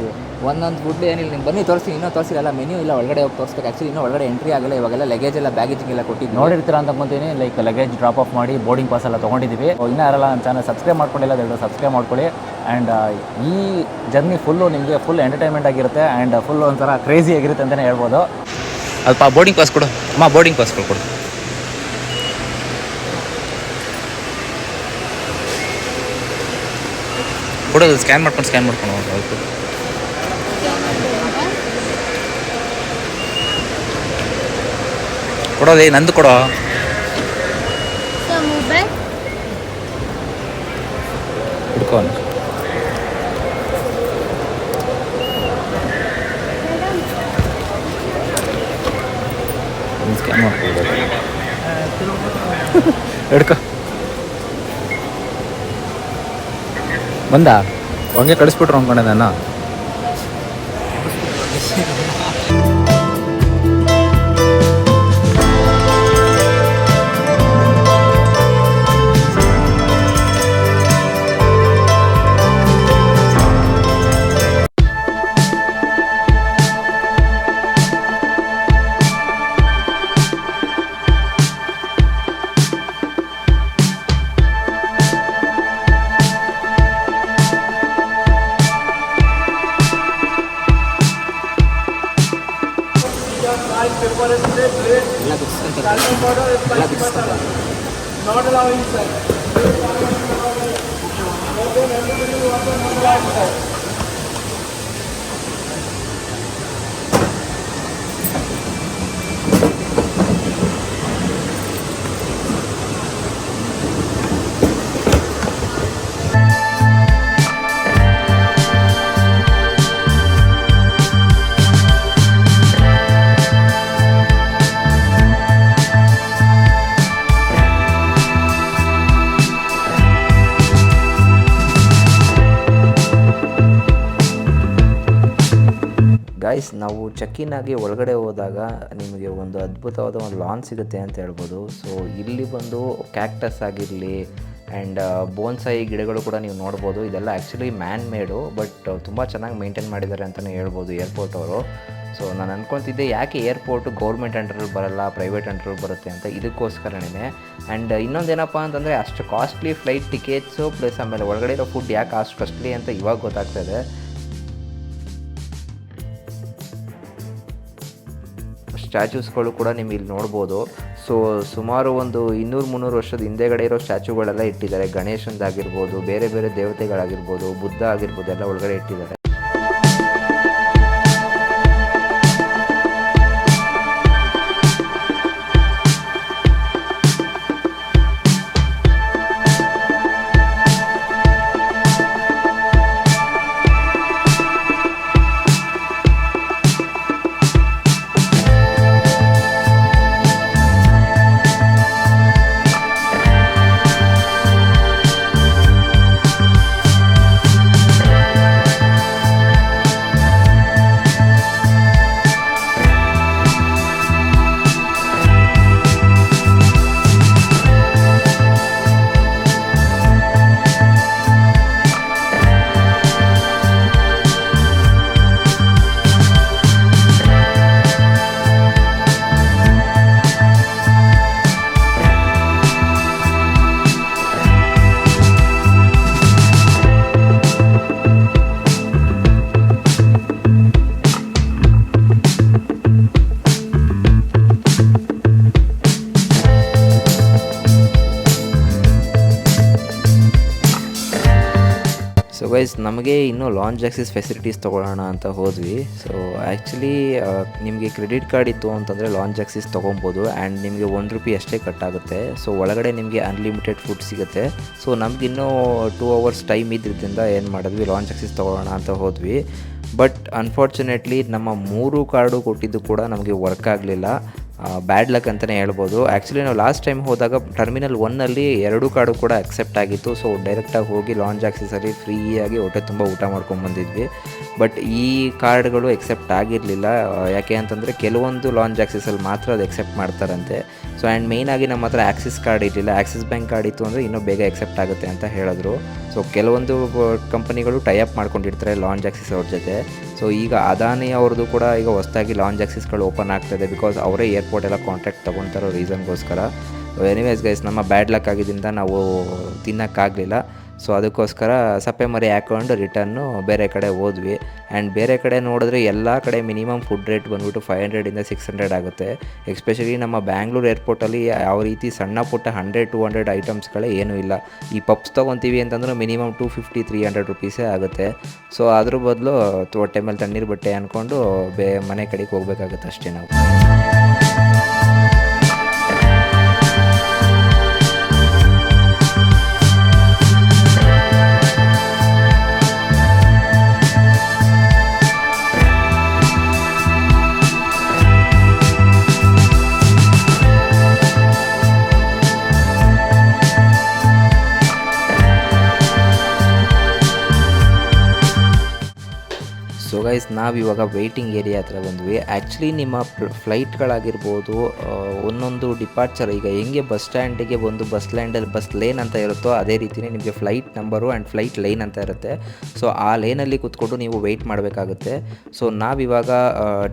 ಒಂದೊಂದು ಫುಡ್ ಏನಿಲ್ಲ ನಿಮ್ಗೆ ಬನ್ನಿ ತೋರಿಸಿ ಇನ್ನೂ ತೋರಿಸಿಲ್ಲ ಮೆನ್ಯೂ ಇಲ್ಲ ಒಳಗಡೆ ಹೋಗಿ ತೋರಿಸ್ಬೇಕು. ಆ್ಯಕ್ಚುಲಿ ಇನ್ನೂ ಒಳಗಡೆ ಎಂಟ್ರಿ ಆಗಲ್ಲ ಇವಾಗೆಲ್ಲ ಲಗೇಜ್ ಎಲ್ಲ ಬ್ಯಾಗೇಜಿಂಗ್ ಎಲ್ಲ ಕೊಟ್ಟಿದ್ದು ನೋಡಿರ್ತೀರ ಅಂತ ಅನ್ಕೊಂತೀನಿ ಲೈಕ್ ಲಗೇಜ್ ಡ್ರಾಪ್ ಆಫ್ ಮಾಡಿ ಬೋರ್ಡಿಂಗ್ ಪಾಸ್ ಎಲ್ಲ ತೊಗೊಂಡಿದ್ದೀವಿ ಇನ್ನೂ ಯಾರಲ್ಲ ನನ್ನ ಚಾನಲ್ ಸಬ್ಸ್ಕ್ರೈಬ್ ಮಾಡ್ಕೊಂಡಿಲ್ಲ ದಯವಿಟ್ಟು ಸಬ್ಸ್ಕ್ರೈಬ್ ಮಾಡ್ಕೊಳ್ಳಿ. ಆ್ಯಂಡ್ ಈ ಜರ್ನಿ ಫುಲ್ಲು ನಿಮಗೆ ಫುಲ್ ಎಂಟರ್ಟೈನ್ಮೆಂಟ್ ಆಗಿರುತ್ತೆ ಆ್ಯಂಡ್ ಫುಲ್ ಒಂಥರ ಕ್ರೇಜಿ ಆಗಿರುತ್ತೆ ಅಂತಲೇ ಹೇಳ್ಬೋದು. ಅಲ್ಪ ಬೋರ್ಡಿಂಗ್ ಪಾಸ್ ಕೊಡು. ಅಮ್ಮ ಬೋರ್ಡಿಂಗ್ ಪಾಸ್ ಕೊಡು. ಕೊಡೋದು ಸ್ಕ್ಯಾನ್ ಮಾಡ್ಕೊಂಡು ಸ್ಕ್ಯಾನ್ ಮಾಡ್ಕೊಂಡು ಹೋಗ್ಬೇಕು ಕೊಡೋದೇ ನಂದು ಕೊಡೋ. So move back. ಹಿಡ್ಕೊ ಸ್ಕ್ಯಾನ್ ಮಾಡ್ಕೊಳ್ಬೇಕು ಹಿಡ್ಕೊ. ಬಂದ? ಹಂಗೆ ಕಳಿಸ್ಬಿಟ್ರು ಅನ್ಕೊಂಡೆ ನಾನು. నోటల్ అవైంది సార్ ఓకే రెండు సార్ ಗಾಯ್ಸ್ ನಾವು ಚೆಕ್-ಇನ್ ಆಗಿ ಒಳಗಡೆ ಹೋದಾಗ ನಿಮಗೆ ಒಂದು ಅದ್ಭುತವಾದ ಒಂದು ಲಾನ್ ಸಿಗುತ್ತೆ ಅಂತ ಹೇಳ್ಬೋದು. ಸೊ ಇಲ್ಲಿ ಬಂದು ಕ್ಯಾಕ್ಟಸ್ ಆಗಿರಲಿ ಆ್ಯಂಡ್ ಬೋನ್ಸಾಯಿ ಗಿಡಗಳು ಕೂಡ ನೀವು ನೋಡ್ಬೋದು. ಇದೆಲ್ಲ ಆ್ಯಕ್ಚುಲಿ ಮ್ಯಾನ್ ಮೇಡು ಬಟ್ ತುಂಬ ಚೆನ್ನಾಗಿ ಮೇಂಟೈನ್ ಮಾಡಿದ್ದಾರೆ ಅಂತಲೇ ಹೇಳ್ಬೋದು ಏರ್ಪೋರ್ಟ್ ಅವರು. ಸೊ ನಾನು ಅಂದ್ಕೊತಿದ್ದೆ ಯಾಕೆ ಏರ್ಪೋರ್ಟ್ ಗೌರ್ಮೆಂಟ್ ಅಂಡರಲ್ಲಿ ಬರಲ್ಲ ಪ್ರೈವೇಟ್ ಅಂಡರಲ್ಲಿ ಬರುತ್ತೆ ಅಂತ ಇದಕ್ಕೋಸ್ಕರನೇ ಆ್ಯಂಡ್ ಇನ್ನೊಂದೇನಪ್ಪ ಅಂತಂದರೆ ಅಷ್ಟು ಕಾಸ್ಟ್ಲಿ ಫ್ಲೈಟ್ ಟಿಕೆಟ್ಸು ಪ್ಲಸ್ ಆಮೇಲೆ ಒಳಗಡೆ ಇರೋ ಫುಡ್ ಯಾಕೆ ಅಷ್ಟು ಕಾಸ್ಟ್ಲಿ ಅಂತ ಇವಾಗ ಗೊತ್ತಾಗ್ತದೆ ಸ್ಟ್ಯಾಚ್ಯೂಸ್ಗಳು ಕೂಡ ನಿಮ್ಗೆ ಇಲ್ಲಿ ನೋಡ್ಬೋದು. ಸೊ ಸುಮಾರು ಒಂದು ಇನ್ನೂರು ಮುನ್ನೂರು ವರ್ಷದ ಹಿಂದೆಗಡೆ ಇರೋ ಸ್ಟ್ಯಾಚ್ಯೂಗಳೆಲ್ಲ ಇಟ್ಟಿದ್ದಾರೆ. ಗಣೇಶಂದಾಗಿರ್ಬೋದು, ಬೇರೆ ಬೇರೆ ದೇವತೆಗಳಾಗಿರ್ಬೋದು, ಬುದ್ಧ ಆಗಿರ್ಬೋದು, ಎಲ್ಲ ಒಳಗಡೆ ಇಟ್ಟಿದ್ದಾರೆ. ಗೈಸ್ ನಮಗೆ ಇನ್ನೂ ಲಾಂಚ್ ಆಕ್ಸಿಸ್ ಫೆಸಿಲಿಟೀಸ್ ತೊಗೊಳ್ಳೋಣ ಅಂತ ಹೋದ್ವಿ. ಸೊ ಆ್ಯಕ್ಚುಲಿ ನಿಮಗೆ ಕ್ರೆಡಿಟ್ ಕಾರ್ಡ್ ಇತ್ತು ಅಂತಂದರೆ ಲಾಂಚ್ ಆಕ್ಸಿಸ್ ತೊಗೊಬೋದು ಆ್ಯಂಡ್ ನಿಮಗೆ ಒಂದು ರೂಪಿ ಅಷ್ಟೇ ಕಟ್ಟಾಗುತ್ತೆ ಸೊ ಒಳಗಡೆ ನಿಮಗೆ ಅನ್ಲಿಮಿಟೆಡ್ ಫುಡ್ ಸಿಗುತ್ತೆ. ಸೊ ನಮಗಿನ್ನೂ ಟೂ ಅವರ್ಸ್ ಟೈಮ್ ಇದ್ದಿದ್ದರಿಂದ ಏನು ಮಾಡಿದ್ವಿ ಲಾಂಚ್ ಆಕ್ಸಿಸ್ ತೊಗೊಳ್ಳೋಣ ಅಂತ ಹೋದ್ವಿ. ಬಟ್ ಅನ್ಫಾರ್ಚುನೇಟ್ಲಿ ನಮ್ಮ ಮೂರು ಕಾರ್ಡು ಕೊಟ್ಟಿದ್ದು ಕೂಡ ನಮಗೆ ವರ್ಕ್ ಆಗಲಿಲ್ಲ. ಬ್ಯಾಡ್ ಲಕ್ ಅಂತಲೇ ಹೇಳ್ಬೋದು. ಆ್ಯಕ್ಚುಲಿ ನಾವು ಲಾಸ್ಟ್ ಟೈಮ್ ಹೋದಾಗ ಟರ್ಮಿನಲ್ ಒನ್ನಲ್ಲಿ ಎರಡು ಕಾರ್ಡು ಕೂಡ ಅಕ್ಸೆಪ್ಟ್ ಆಗಿತ್ತು. ಸೊ ಡೈರೆಕ್ಟಾಗಿ ಹೋಗಿ ಲಾಂಜ್ ಆಕ್ಸಿಸಲ್ಲಿ ಫ್ರೀಯಾಗಿ ಹೊಟ್ಟೆ ತುಂಬ ಊಟ ಮಾಡ್ಕೊಂಡು ಬಂದಿದ್ವಿ. ಬಟ್ ಈ ಕಾರ್ಡ್ಗಳು ಎಕ್ಸೆಪ್ಟ್ ಆಗಿರಲಿಲ್ಲ. ಯಾಕೆ ಅಂತಂದರೆ ಕೆಲವೊಂದು ಲಾಂಜ್ ಆಕ್ಸಿಸಲ್ಲಿ ಮಾತ್ರ ಅದು ಎಕ್ಸೆಪ್ಟ್ ಮಾಡ್ತಾರಂತೆ. ಸೊ ಆ್ಯಂಡ್ ಮೇಯ್ನಾಗಿ ನಮ್ಮ ಹತ್ರ ಆಕ್ಸಿಸ್ ಕಾರ್ಡ್ ಇರಲಿಲ್ಲ. ಆ್ಯಕ್ಸಿಸ್ ಬ್ಯಾಂಕ್ ಕಾರ್ಡ್ ಇತ್ತು ಅಂದರೆ ಇನ್ನೂ ಬೇಗ ಎಕ್ಸೆಪ್ಟ್ ಆಗುತ್ತೆ ಅಂತ ಹೇಳಿದ್ರು. ಸೊ ಕೆಲವೊಂದು ಕಂಪನಿಗಳು ಟೈಅಪ್ ಮಾಡ್ಕೊಂಡಿರ್ತಾರೆ ಲಾಂಜ್ ಆಕ್ಸಿಸ್ ಅವ್ರ ಜೊತೆ. ಸೊ ಈಗ ಅದಾನಿ ಅವ್ರದ್ದು ಕೂಡ ಈಗ ಹೊಸದಾಗಿ ಲಾಂಚ್ ಆಕ್ಸಿಸ್ಗಳು ಓಪನ್ ಆಗ್ತಾಯಿದೆ ಬಿಕಾಸ್ ಅವರೇ ಏರ್ಪೋರ್ಟ್ ಎಲ್ಲ ಕಾಂಟ್ರಾಕ್ಟ್ ತೊಗೊತಾರೋ ರೀಸನ್ಗೋಸ್ಕರ ಎನಿವೇಸ್ ಗೈಸ್ ನಮ್ಮ ಬ್ಯಾಡ್ ಲಕ್ ಆಗಿದ್ದರಿಂದ ನಾವು ತಿನ್ನೋಕ್ಕಾಗಲಿಲ್ಲ. ಸೊ ಅದಕ್ಕೋಸ್ಕರ ಸಪ್ಪೆ ಮರಿ ಹಾಕೊಂಡು ರಿಟರ್ನು ಬೇರೆ ಕಡೆ ಹೋದ್ವಿ. ಆ್ಯಂಡ್ ಬೇರೆ ಕಡೆ ನೋಡಿದ್ರೆ ಎಲ್ಲ ಕಡೆ ಮಿನಿಮಮ್ ಫುಡ್ ರೇಟ್ ಬಂದ್ಬಿಟ್ಟು ಫೈವ್ ಹಂಡ್ರೆಡಿಂದ ಸಿಕ್ಸ್ ಹಂಡ್ರೆಡ್ ಆಗುತ್ತೆ. ಎಸ್ಪೆಷಲಿ ನಮ್ಮ ಬ್ಯಾಂಗ್ಳೂರು ಏರ್ಪೋರ್ಟಲ್ಲಿ ಯಾವ ರೀತಿ ಸಣ್ಣ ಪುಟ್ಟ ಹಂಡ್ರೆಡ್ ಟು ಹಂಡ್ರೆಡ್ ಐಟಮ್ಸ್ಗಳೇ ಏನೂ ಇಲ್ಲ. ಈ ಪಪ್ಸ್ ತೊಗೊತೀವಿ ಅಂತಂದ್ರೆ minimum two fifty three hundred ರುಪೀಸೇ ಆಗುತ್ತೆ. ಸೊ ಅದ್ರ ಬದಲು ಹೊಟ್ಟೆ ಮೇಲೆ ತಣ್ಣೀರು ಬಟ್ಟೆ ಅಂದ್ಕೊಂಡು ಬೇ ಮನೆ ಕಡೆಗೆ ಹೋಗ್ಬೇಕಾಗುತ್ತೆ ಅಷ್ಟೇ ನಾವು. ಗೈಸ್ ಇವಾಗ ವೆಯ್ಟಿಂಗ್ ಏರಿಯಾ ಹತ್ರ ಬಂದ್ವಿ. ಆ್ಯಕ್ಚುಲಿ ನಿಮ್ಮ ಫ್ಲೈಟ್ಗಳಾಗಿರ್ಬೋದು ಒಂದೊಂದು ಡಿಪಾರ್ಚರ್ ಈಗ ಹೆಂಗೆ ಬಸ್ ಸ್ಟ್ಯಾಂಡಿಗೆ ಒಂದು ಬಸ್ ಲ್ಯಾಂಡಲ್ಲಿ ಬಸ್ ಲೇನ್ ಅಂತ ಇರುತ್ತೋ, ಅದೇ ರೀತಿಯೇ ನಿಮಗೆ flight number and flight line ಅಂತ ಇರುತ್ತೆ. ಸೊ ಆ ಲೈನಲ್ಲಿ ಕೂತ್ಕೊಂಡು ನೀವು ವೆಯ್ಟ್ ಮಾಡಬೇಕಾಗುತ್ತೆ. ಸೊ ನಾವಿವಾಗ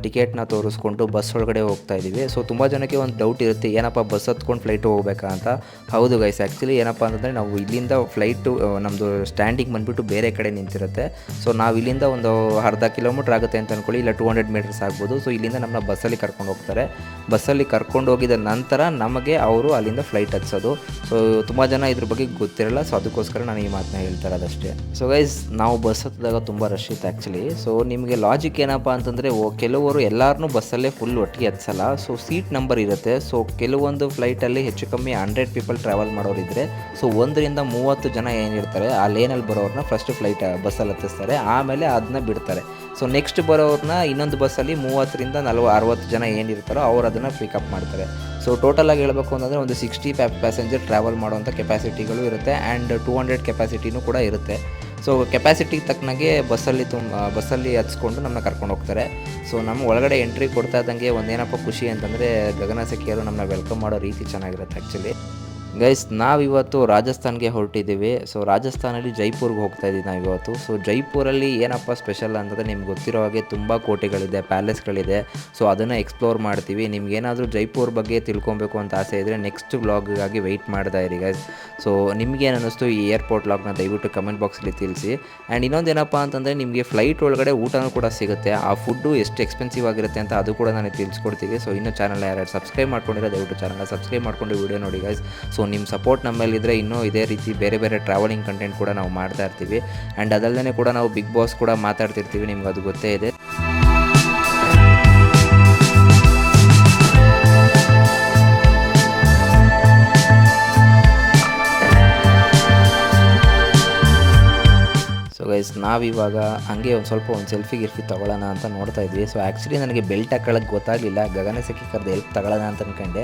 ಟಿಕೆಟ್ನ ತೋರಿಸ್ಕೊಂಡು ಬಸ್ ಒಳಗಡೆ ಹೋಗ್ತಾ ಇದ್ದೀವಿ ಸೊ ತುಂಬ ಜನಕ್ಕೆ ಒಂದು ಡೌಟ್ ಇರುತ್ತೆ, ಏನಪ್ಪ ಬಸ್ ಹತ್ಕೊಂಡು ಫ್ಲೈಟ್ ಹೋಗ್ಬೇಕಾ ಅಂತ. ಹೌದು ಗೈಸ್ ಆ್ಯಕ್ಚುಲಿ ಏನಪ್ಪ ಅಂತಂದರೆ ನಾವು ಇಲ್ಲಿಂದ ಫ್ಲೈಟು ನಮ್ಮದು ಸ್ಟ್ಯಾಂಡಿಂಗ್ ಬಂದುಬಿಟ್ಟು ಬೇರೆ ಕಡೆ ನಿಂತಿರುತ್ತೆ. ಸೊ ನಾವು ಇಲ್ಲಿಂದ ಒಂದು ಅರ್ಧ ಕಿಲೋಮೀಟ್ರ್ ಆಗುತ್ತೆ ಅಂತ ಅಂದ್ಕೊಳ್ಳಿ ಇಲ್ಲ ಟೂ ಹಂಡ್ರೆಡ್ ಮೀಟರ್ಸ್ ಆಗ್ಬೋದು. ಸೊ ಇಲ್ಲಿಂದ ನಮ್ಮನ್ನ ಬಸ್ಸಲ್ಲಿ ಕರ್ಕೊಂಡು ಹೋಗ್ತಾರೆ. ಬಸ್ಸಲ್ಲಿ ಕರ್ಕೊಂಡು ಹೋಗಿದ ನಂತರ ನಮಗೆ ಅವರು ಅಲ್ಲಿಂದ ಫ್ಲೈಟ್ ಹತ್ಸೋದು. ಸೊ ತುಂಬ ಜನ ಇದ್ರ ಬಗ್ಗೆ ಗೊತ್ತಿರಲ್ಲ. ಸೊ ಅದಕ್ಕೋಸ್ಕರ ನಾನು ಈ ಮಾತನ್ನ ಹೇಳ್ತಾ ಇರೋದಷ್ಟೇ ಸೊ ಗೈಸ್ ನಾವು ಬಸ್ ಹತ್ತಿದಾಗ ತುಂಬ ರಶ್ ಇತ್ತು ಆ್ಯಕ್ಚುಲಿ ಸೊ ನಿಮಗೆ ಲಾಜಿಕ್ ಏನಪ್ಪ ಅಂತಂದರೆ ಕೆಲವರು ಎಲ್ಲರನ್ನೂ ಬಸ್ಸಲ್ಲೇ ಫುಲ್ ಒಟ್ಟಿಗೆ ಹತ್ಸಲ್ಲ. ಸೊ ಸೀಟ್ ನಂಬರ್ ಇರುತ್ತೆ. ಸೊ ಕೆಲವೊಂದು ಫ್ಲೈಟಲ್ಲಿ ಹೆಚ್ಚು ಕಮ್ಮಿ ಹಂಡ್ರೆಡ್ ಪೀಪಲ್ ಟ್ರಾವೆಲ್ ಮಾಡೋರಿದ್ರೆ ಸೊ ಒಂದರಿಂದ ಮೂವತ್ತು ಜನ ಏನಿರ್ತಾರೆ, ಆ ಲೇನಲ್ಲಿ ಬರೋರನ್ನ ಫಸ್ಟ್ ಫ್ಲೈಟ್ ಬಸ್ಸಲ್ಲಿ ಹತ್ತಿಸ್ತಾರೆ. ಆಮೇಲೆ ಅದನ್ನ ಬಿಡ್ತಾರೆ. ಸೊ ನೆಕ್ಸ್ಟ್ ಬರೋರನ್ನ ಇನ್ನೊಂದು ಬಸ್ಸಲ್ಲಿ ಮೂವತ್ತರಿಂದ ನಲ್ವ, ಅರವತ್ತು ಜನ ಏನಿರ್ತಾರೋ ಅವ್ರು ಅದನ್ನು ಪಿಕಪ್ ಮಾಡ್ತಾರೆ. ಸೊ ಟೋಟಲಾಗಿ ಹೇಳಬೇಕು ಅಂತಂದರೆ ಒಂದು ಸಿಕ್ಸ್ಟಿ ಪ್ಯಾ ಪ್ಯಾಸೆಂಜರ್ ಟ್ರಾವೆಲ್ ಮಾಡುವಂಥ ಕೆಪಾಸಿಟಿಗಳು ಇರುತ್ತೆ ಆ್ಯಂಡ್ ಟೂ ಹಂಡ್ರೆಡ್ ಕೆಪಾಸಿಟಿನೂ ಕೂಡ ಇರುತ್ತೆ. ಸೊ ಕೆಪಾಸಿಟಿಗೆ ತಕ್ಕನಾಗೆ ಬಸ್ಸಲ್ಲಿ ತುಂಬ ಬಸ್ಸಲ್ಲಿ ಹತ್ಸ್ಕೊಂಡು ನಮ್ಮನ್ನ ಕರ್ಕೊಂಡು ಹೋಗ್ತಾರೆ. ಸೊ ನಮ್ಮ ಒಳಗಡೆ ಎಂಟ್ರಿ ಕೊಡ್ತಾ ಇದ್ದಂಗೆ ಒಂದೇನಪ್ಪ ಖುಷಿ ಅಂತಂದರೆ ಗಗನ ಸಖಿಯರು ನಮ್ಮನ್ನ ವೆಲ್ಕಮ್ ಮಾಡೋ ರೀತಿ ಚೆನ್ನಾಗಿರುತ್ತೆ ಆ್ಯಕ್ಚುಲಿ ಗೈಸ್ ನಾವಿವತ್ತು ರಾಜಸ್ಥಾನ್ಗೆ ಹೊರಟಿದ್ದೀವಿ. ಸೊ ರಾಜಸ್ಥಾನಲ್ಲಿ ಜೈಪುರ್ಗೆ ಹೋಗ್ತಾ ಇದ್ದೀವಿ ನಾವು ಇವತ್ತು ಸೊ ಜೈಪುರಲ್ಲಿ ಏನಪ್ಪ ಸ್ಪೆಷಲ್ ಅಂತಂದರೆ ನಿಮ್ಗೆ ಗೊತ್ತಿರೋ ಹಾಗೆ ತುಂಬ ಕೋಟೆಗಳಿದೆ ಪ್ಯಾಲೇಸ್ಗಳಿದೆ ಸೊ ಅದನ್ನು ಎಕ್ಸ್ಪ್ಲೋರ್ ಮಾಡ್ತೀವಿ. ನಿಮ್ಗೇನಾದರೂ ಜೈಪುರ್ ಬಗ್ಗೆ ತಿಳ್ಕೊಬೇಕು ಅಂತ ಆಸೆ ಇದ್ದರೆ ನೆಕ್ಸ್ಟ್ ವ್ಲಾಗಾಗಿ ವೆಯ್ಟ್ ಮಾಡ್ತಾ ಇರಿ ಗೈಸ್ ಸೊ ನಿಮ್ಗೇನು ಅನ್ನಿಸ್ತು ಈ ಏರ್ಪೋರ್ಟ್ ವ್ಲಾಗ್ನ ದಯವಿಟ್ಟು ಕಮೆಂಟ್ ಬಾಕ್ಸಲ್ಲಿ ತಿಳಿಸಿ. ಆ್ಯಂಡ್ ಇನ್ನೊಂದು ಏನಪ್ಪ ಅಂತಂದರೆ ನಿಮಗೆ ಫ್ಲೈಟ್ ಒಳಗಡೆ ಊಟನೂ ಕೂಡ ಸಿಗುತ್ತೆ. ಆ ಫುಡ್ಡು ಎಷ್ಟು ಎಕ್ಸ್ಪೆನ್ಸಿವ್ ಆಗಿರುತ್ತೆ ಅಂತ ಅದು ಕೂಡ ನಾನು ತಿಳಿಸ್ಕೊಡ್ತೀವಿ ಸೊ ಇನ್ನೂ ಚಾನಲ್ ಯಾರು ಸಬ್ಸ್ಕ್ರೈಬ್ ಮಾಡ್ಕೊಂಡಿರೋ ದಯವಿಟ್ಟು ಚಾನಲ್ನ ಸಬ್ಸ್ಕ್ರೈಬ್ ಮಾಡ್ಕೊಂಡು ವಿಡಿಯೋ ನೋಡಿ ಗೈಸ್ ನಿಮ್ಮ ಸಪೋರ್ಟ್ ನಮ್ಮಲ್ಲಿದ್ದರೆ ಇನ್ನೂ ಇದೇ ರೀತಿ ಬೇರೆ ಬೇರೆ ಟ್ರಾವೆಲಿಂಗ್ ಕಂಟೆಂಟ್ ಕೂಡ ನಾವು ಮಾಡ್ತಾ ಇರ್ತೀವಿ. ಆ್ಯಂಡ್ ಅದಲ್ಲದೆ ಕೂಡ ನಾವು ಬಿಗ್ ಬಾಸ್ ಕೂಡ ಮಾತಾಡ್ತಿರ್ತೀವಿ. ನಿಮ್ಗೆ ಅದು ಗೊತ್ತೇ ಇದೆ. ಗೈಸ್ ನಾವಿವಾಗ ಹಂಗೆ ಒಂದು ಸ್ವಲ್ಪ ಒಂದು ಸೆಲ್ಫಿ ಗಿರ್ಫಿ ತೊಗೊಳ್ಳೋಣ ಅಂತ ನೋಡ್ತಾ ಇದ್ವಿ. ಸೊ ಆ್ಯಕ್ಚುಲಿ ನನಗೆ ಬೆಲ್ಟ್ ಹಾಕೊಳ್ಳೋಕೆ ಗೊತ್ತಾಗಲಿಲ್ಲ. ಗಗನ ಸಖಿ ಕರೆದು ಹೆಲ್ಪ್ ತಗೊಳ್ಳೋಣ ಅಂತ ಅಂದ್ಕೊಂಡೆ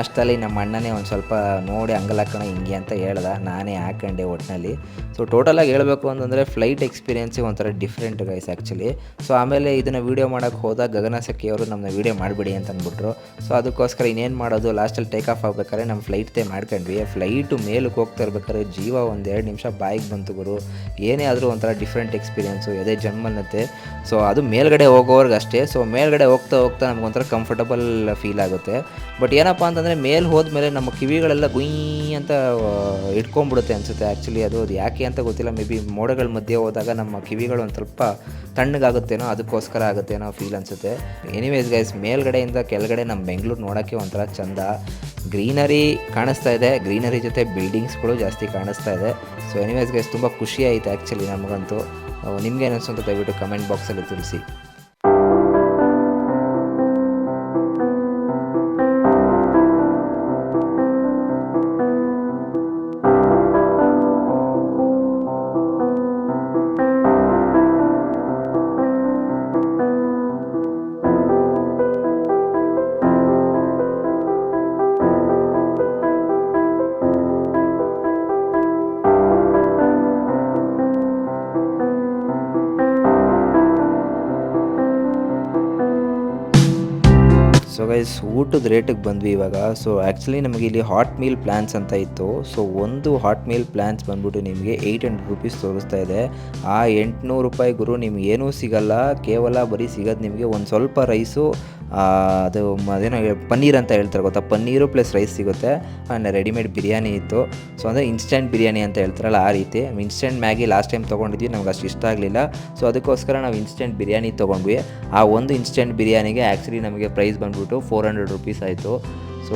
ಅಷ್ಟರಲ್ಲಿ ನಮ್ಮ ಅಣ್ಣನೇ ಒಂದು ಸ್ವಲ್ಪ ನೋಡಿ ಹಂಗಲ್ ಹಾಕೋಣ ಹಿಂಗೆ ಅಂತ ಹೇಳ್ದ. ನಾನೇ ಹಾಕೊಂಡೆ ಒಟ್ಟಿನಲ್ಲಿ ಸೊ ಟೋಟಲಾಗಿ ಹೇಳಬೇಕು ಅಂತಂದರೆ ಫ್ಲೈಟ್ ಎಕ್ಸ್ಪೀರಿಯನ್ಸೇ ಒಂಥರ ಡಿಫ್ರೆಂಟ್ ಗೈಸ್ ಆ್ಯಕ್ಚುಲಿ ಸೊ ಆಮೇಲೆ ಇದನ್ನು ವೀಡಿಯೋ ಮಾಡೋಕ್ಕೆ ಹೋದಾಗ ಗಗನ ಸಖಿಯವರು ನಮ್ಮನ್ನ ವೀಡಿಯೋ ಮಾಡಿಬಿಡಿ ಅಂತ ಅಂದ್ಬಿಟ್ರು. ಸೊ ಅದಕ್ಕೋಸ್ಕರ ಇನ್ನೇನು ಮಾಡೋದು? ಲಾಸ್ಟಲ್ಲಿ ಟೇಕ್ ಆಫ್ ಆಗಬೇಕಾದ್ರೆ ನಮ್ಮ ಫ್ಲೈಟ್ದೇ ಮಾಡ್ಕೊಂಡ್ವಿ. ಫ್ಲೈಟು ಮೇಲಕ್ಕೆ ಹೋಗ್ತಾ ಇರ್ಬೇಕಾದ್ರೆ ಜೀವ ಒಂದು ಎರಡು ನಿಮಿಷ ಬಾಯಿಗೆ ಬಂತು ಗುರು. ಏನೇ ಆದರೂ ಒಂಥರ ಡಿಫ್ರೆಂಟ್ ಎಕ್ಸ್ಪೀರಿಯೆನ್ಸು ಎದೆ ಜನ್ಮನ್ನತ್ತೆ ಸೊ ಅದು ಮೇಲ್ಗಡೆ ಹೋಗೋರ್ಗೆ ಅಷ್ಟೇ. ಸೊ ಮೇಲ್ಗಡೆ ಹೋಗ್ತಾ ಹೋಗ್ತಾ ನಮಗೊಂಥರ ಕಂಫರ್ಟಬಲ್ ಫೀಲ್ ಆಗುತ್ತೆ. ಬಟ್ ಏನಪ್ಪ ಅಂತಂದರೆ, ಮೇಲೆ ಹೋದ್ಮೇಲೆ ನಮ್ಮ ಕಿವಿಗಳೆಲ್ಲ ಗುಯ್ ಅಂತ ಇಟ್ಕೊಂಡ್ಬಿಡುತ್ತೆ ಅನಿಸುತ್ತೆ. ಆ್ಯಕ್ಚುಲಿ ಅದು ಅದು ಯಾಕೆ ಅಂತ ಗೊತ್ತಿಲ್ಲ. ಮೇ ಬಿ ಮೋಡಗಳ ಮಧ್ಯೆ ಹೋದಾಗ ನಮ್ಮ ಕಿವಿಗಳು ಒಂದು ಸ್ವಲ್ಪ ತಣ್ಣಗಾಗುತ್ತೇನೋ, ಅದಕ್ಕೋಸ್ಕರ ಆಗುತ್ತೇನೋ ಫೀಲ್ ಅನಿಸುತ್ತೆ. ಎನಿವೇಸ್ ಗೈಸ್ ಮೇಲ್ಗಡೆಯಿಂದ ಕೆಳಗಡೆ ನಮ್ಮ ಬೆಂಗಳೂರು ನೋಡೋಕ್ಕೆ ಒಂಥರ ಚಂದ. ಗ್ರೀನರಿ ಕಾಣಿಸ್ತಾ ಇದೆ. ಗ್ರೀನರಿ ಜೊತೆ ಬಿಲ್ಡಿಂಗ್ಸ್ಗಳು ಜಾಸ್ತಿ ಕಾಣಿಸ್ತಾ ಇದೆ. ಸೊ ಎನಿವೇಸ್ಗೆ ತುಂಬ ಖುಷಿ ಆಯಿತು ಆ್ಯಕ್ಚುಲಿ ನಮಗಂತೂ. ನಿಮ್ಗೆ ಅನಿಸ್ತು ದಯವಿಟ್ಟು ಕಮೆಂಟ್ ಬಾಕ್ಸಲ್ಲಿ ತಿಳಿಸಿ. ಗೈಸ್ ಊಟದ ರೇಟಿಗೆ ಬಂದ್ವಿ ಇವಾಗ. ಸೊ ಆ್ಯಕ್ಚುಲಿ ನಮಗೆ ಇಲ್ಲಿ ಹಾಟ್ ಮೀಲ್ ಪ್ಲ್ಯಾನ್ಸ್ ಅಂತ ಇತ್ತು. ಸೊ ಒಂದು ಹಾಟ್ ಮೀಲ್ ಪ್ಲ್ಯಾನ್ಸ್ ಬಂದ್ಬಿಟ್ಟು ನಿಮಗೆ ಏಯ್ಟ್ ಹಂಡ್ರೆಡ್ ರುಪೀಸ್ ತೋರಿಸ್ತಾ ಇದೆ. ಆ ಎಂಟುನೂರು ರೂಪಾಯಿ ಗುರು ನಿಮ್ಗೆ ಏನೂ ಸಿಗಲ್ಲ. ಕೇವಲ ಬರೀ ಸಿಗೋದು ನಿಮಗೆ ಒಂದು ಸ್ವಲ್ಪ ರೈಸು ಅದು ಅದೇನೋ ಪನ್ನೀರ್ ಅಂತ ಹೇಳ್ತಾರೆ ಗೊತ್ತಾ? ಪನ್ನೀರು ಪ್ಲಸ್ ರೈಸ್ ಸಿಗುತ್ತೆ. ಆ್ಯಂಡ್ ರೆಡಿಮೇಡ್ ಬಿರಿಯಾನಿ ಇತ್ತು. ಸೊ, ಅಂದರೆ ಇನ್ಸ್ಟೆಂಟ್ ಬಿರಿಯಾನಿ ಅಂತ ಹೇಳ್ತಾರಲ್ಲ ಆ ರೀತಿ. ಇನ್ಸ್ಟೆಂಟ್ ಮ್ಯಾಗಿ ಲಾಸ್ಟ್ ಟೈಮ್ ತೊಗೊಂಡಿದ್ವಿ. ನಮ್ಗೆ ಅಷ್ಟು ಇಷ್ಟ ಆಗಲಿಲ್ಲ. ಸೊ, ಅದಕ್ಕೋಸ್ಕರ ನಾವು ಇನ್ಸ್ಟೆಂಟ್ ಬಿರಿಯಾನಿ ತೊಗೊಂಡ್ವಿ. ಆ ಒಂದು ಇನ್ಸ್ಟೆಂಟ್ ಬಿರಿಯಾನಿಗೆ ಆ್ಯಕ್ಚುಲಿ ನಮಗೆ ಪ್ರೈಸ್ ಬಂದುಬಿಟ್ಟು ಫೋರ್ ಹಂಡ್ರೆಡ್ ರುಪೀಸ್ ಆಯಿತು. ಸೊ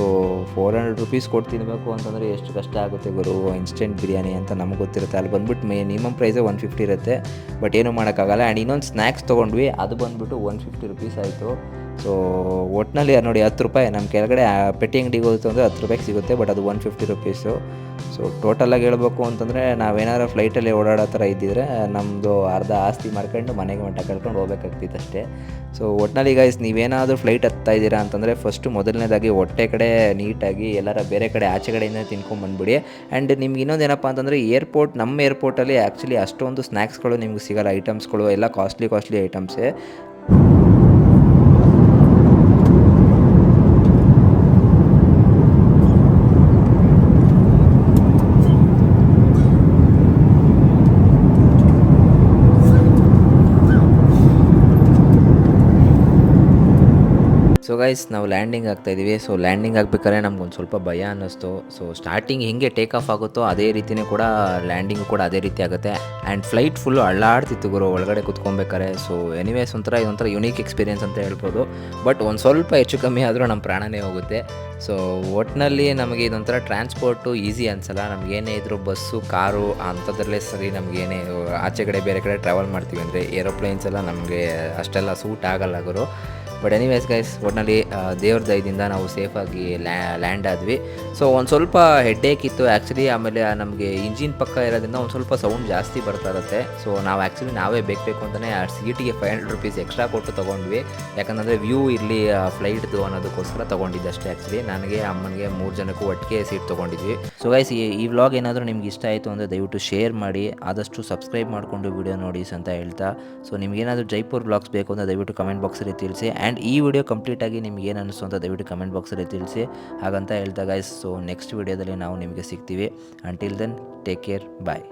ಫೋರ್ ಹಂಡ್ರೆಡ್ ರುಪೀಸ್ ಕೊಟ್ಟು ತಿನ್ನಬೇಕು ಅಂತಂದರೆ ಎಷ್ಟು ಕಷ್ಟ ಆಗುತ್ತೆ ಗುರು ಇನ್ಸ್ಟೆಂಟ್ ಬಿರಿಯಾನಿ ಅಂತ ನಮ್ಗೆ ಗೊತ್ತಿರುತ್ತೆ. ಅಲ್ಲಿ ಬಂದ್ಬಿಟ್ಟು ಮಿನಿಮಮ್ ಪ್ರೈಸೇ ಒನ್ ಫಿಫ್ಟಿ ಇರುತ್ತೆ. ಬಟ್ ಏನೂ ಮಾಡೋಕ್ಕಾಗಲ್ಲ. ಆ್ಯಂಡ್ ಇನ್ನೊಂದು ಸ್ನ್ಯಾಕ್ಸ್ ತೊಗೊಂಡ್ವಿ. ಅದು ಬಂದ್ಬಿಟ್ಟು ಒನ್ ಫಿಫ್ಟಿ ರುಪೀಸ್ ಆಯಿತು. ಸೊ ಒಟ್ಟಿನಲ್ಲಿ ನೋಡಿ ಹತ್ತು ರೂಪಾಯಿ. ನಮ್ಮ ಕೆಳಗಡೆ ಪೆಟ್ಟಿ ಅಂಗಡಿಗೆ ಹೋಯ್ತು ಅಂದರೆ ಹತ್ತು ರೂಪಾಯಿಗೆ ಸಿಗುತ್ತೆ ಬಟ್ ಅದು ಒನ್ ಫಿಫ್ಟಿ ರುಪೀಸು ಸೊ ಟೋಟಲಾಗಿ ಹೇಳಬೇಕು ಅಂತಂದರೆ, ನಾವೇನಾದ್ರು ಫ್ಲೈಟಲ್ಲಿ ಓಡಾಡೋ ಥರ ಇದ್ದಿದ್ರೆ ನಮ್ಮದು ಅರ್ಧ ಆಸ್ತಿ ಮಾರ್ಕೊಂಡು ಮನೆಗೆ ಮಟ್ಟ ಕಳ್ಕೊಂಡು ಹೋಗ್ಬೇಕಾಗ್ತಿತ್ತು ಅಷ್ಟೇ. ಸೊ ಒಟ್ಟಿನಲ್ಲಿ ಗೈಸ್ ನೀವೇನಾದರೂ ಫ್ಲೈಟ್ ಹತ್ತಾ ಇದ್ದೀರಾ ಅಂತಂದರೆ ಫಸ್ಟು ಮೊದಲನೇದಾಗಿ ಹೊಟ್ಟೆ ಕಡೆ ನೀಟಾಗಿ ಎಲ್ಲರ ಬೇರೆ ಕಡೆ ಆಚೆ ಕಡೆಯಿಂದ ತಿನ್ಕೊಂಡು ಬಂದ್ಬಿಡಿ. ಆ್ಯಂಡ್ ನಿಮ್ಗೆ ಇನ್ನೊಂದು ಏನಪ್ಪ ಅಂತಂದರೆ ಏರ್ಪೋರ್ಟ್ ನಮ್ಮ ಏರ್ಪೋರ್ಟಲ್ಲಿ ಆ್ಯಕ್ಚುಲಿ ಅಷ್ಟೊಂದು ಸ್ನ್ಯಾಕ್ಸ್ಗಳು ನಿಮ್ಗೆ ಸಿಗಲ್ಲ ಐಟಮ್ಸ್ಗಳು ಎಲ್ಲ ಕಾಸ್ಟ್ಲಿ ಕಾಸ್ಟ್ಲಿ ಐಟಮ್ಸೇ ಗೈಸ್ ನಾವು ಲ್ಯಾಂಡಿಂಗ್ ಆಗ್ತಾ ಇದ್ದೀವಿ ಸೊ ಲ್ಯಾಂಡಿಂಗ್ ಆಗಬೇಕಾದ್ರೆ ನಮ್ಗೊಂದು ಸ್ವಲ್ಪ ಭಯ ಅನ್ನಿಸ್ತು. ಸೊ ಸ್ಟಾರ್ಟಿಂಗ್ ಹೇಗೆ ಟೇಕ್ ಆಫ್ ಆಗುತ್ತೋ ಅದೇ ರೀತಿಯೇ ಕೂಡ ಲ್ಯಾಂಡಿಂಗ್ ಕೂಡ ಅದೇ ರೀತಿ ಆಗುತ್ತೆ. ಆ್ಯಂಡ್ ಫ್ಲೈಟ್ ಫುಲ್ಲು ಅಳ್ಳಾಡ್ತಿತ್ತು ಗುರು, ಒಳಗಡೆ ಕುತ್ಕೊಬೇಕಾರೆ ಸೊ ಎನಿವೇಸ್ ಒಂಥರ ಇದೊಂಥರ ಯುನೀಕ್ ಎಕ್ಸ್ಪೀರಿಯನ್ಸ್ ಅಂತ ಹೇಳ್ಬೋದು. ಬಟ್ ಒಂದು ಸ್ವಲ್ಪ ಹೆಚ್ಚು ಕಮ್ಮಿ ಆದರೂ ನಮ್ಮ ಪ್ರಾಣನೇ ಹೋಗುತ್ತೆ. ಸೊ ಒಟ್ಟಿನಲ್ಲಿ ನಮಗೆ ಇದೊಂಥರ ಟ್ರಾನ್ಸ್ಪೋರ್ಟು ಈಸಿ ಅನ್ಸಲ್ಲ. ನಮಗೇನೇ ಇದ್ರು ಬಸ್ಸು, ಕಾರು ಅಂಥದ್ರಲ್ಲೇ ಸರಿ ನಮಗೇನೇ ಆಚೆ ಕಡೆ ಬೇರೆ ಕಡೆ ಟ್ರಾವೆಲ್ ಮಾಡ್ತೀವಿ ಅಂದರೆ ಏರೋಪ್ಲೇನ್ಸ್ ಎಲ್ಲ ನಮಗೆ ಅಷ್ಟೆಲ್ಲ ಸೂಟ್ ಆಗಲ್ಲ ಗುರು. ಬಟ್ ಎನಿವೇಸ್ ಗೈಸ್ ಒಟ್ಟಿನಲ್ಲಿ ದೇವ್ರ ದಯದಿಂದ ನಾವು ಸೇಫಾಗಿ ಲ್ಯಾಂಡ್ ಆದ್ವಿ. ಸೊ ಒಂದು ಸ್ವಲ್ಪ ಹೆಡ್ಡೇಕ್ ಇತ್ತು. ಆ್ಯಕ್ಚುಲಿ ಆಮೇಲೆ ನಮಗೆ ಇಂಜಿನ್ ಪಕ್ಕ ಇರೋದ್ರಿಂದ ಒಂದು ಸ್ವಲ್ಪ ಸೌಂಡ್ ಜಾಸ್ತಿ ಬರ್ತಾ ಇರುತ್ತೆ. ಸೊ ನಾವು ಆ್ಯಕ್ಚುಲಿ ನಾವೇ ಬೇಕಬೇಕು ಬೇಕು ಅಂತಲೇ ಆ ಸೀಟಿಗೆ ಫೈವ್ ಹಂಡ್ರೆಡ್ ರುಪೀಸ್ ಎಕ್ಸ್ಟ್ರಾ ಕೊಟ್ಟು ತೊಗೊಂಡ್ವಿ. ಯಾಕಂದರೆ ವ್ಯೂ ಇರಲಿ ಫ್ಲೈಟ್ದು ಅನ್ನೋದಕ್ಕೋಸ್ಕರ ತೊಗೊಂಡಿದ್ದೆ ಅಷ್ಟೇ ಆ್ಯಕ್ಚುಲಿ ನನಗೆ, ಅಮ್ಮನಿಗೆ ಮೂರು ಜನಕ್ಕೂ ಒಟ್ಟಿಗೆ ಸೀಟ್ ತೊಗೊಂಡಿದ್ವಿ. ಸೊ ಗೈಸ್ ಈ ವ್ಲಾಗ್ ಏನಾದರೂ ನಿಮ್ಗೆ ಇಷ್ಟ ಆಯಿತು ಅಂದರೆ ದಯವಿಟ್ಟು ಶೇರ್ ಮಾಡಿ. ಆದಷ್ಟು ಸಬ್ಸ್ಕ್ರೈಬ್ ಮಾಡಿಕೊಂಡು ವಿಡಿಯೋ ನೋಡಿ ಅಂತ ಹೇಳ್ತಾ. ಸೊ ನಿಮಗೇನಾದರೂ ಜೈಪುರ್ ಬ್ಲಾಗ್ಸ್ ಬೇಕು ಅಂತ ದಯವಿಟ್ಟು ಕಮೆಂಟ್ ಬಾಕ್ಸಲ್ಲಿ ತಿಳಿಸಿ. ಆ್ಯಂಡ್ ಈ ವಿಡಿಯೋ ಕಂಪ್ಲೀಟಾಗಿ ನಿಮ್ಗೆ ಏನು ಅನಿಸ್ತು ಅಂತ ದಯವಿಟ್ಟು ಕಮೆಂಟ್ ಬಾಕ್ಸಲ್ಲಿ ತಿಳಿಸಿ. ಹಾಗಂತ ಹೇಳ್ತಾ ಗೈಸ್ ಸೊ ನೆಕ್ಸ್ಟ್ ವಿಡಿಯೋದಲ್ಲಿ ನಾವು ನಿಮಗೆ ಸಿಗ್ತೀವಿ. Until then take care bye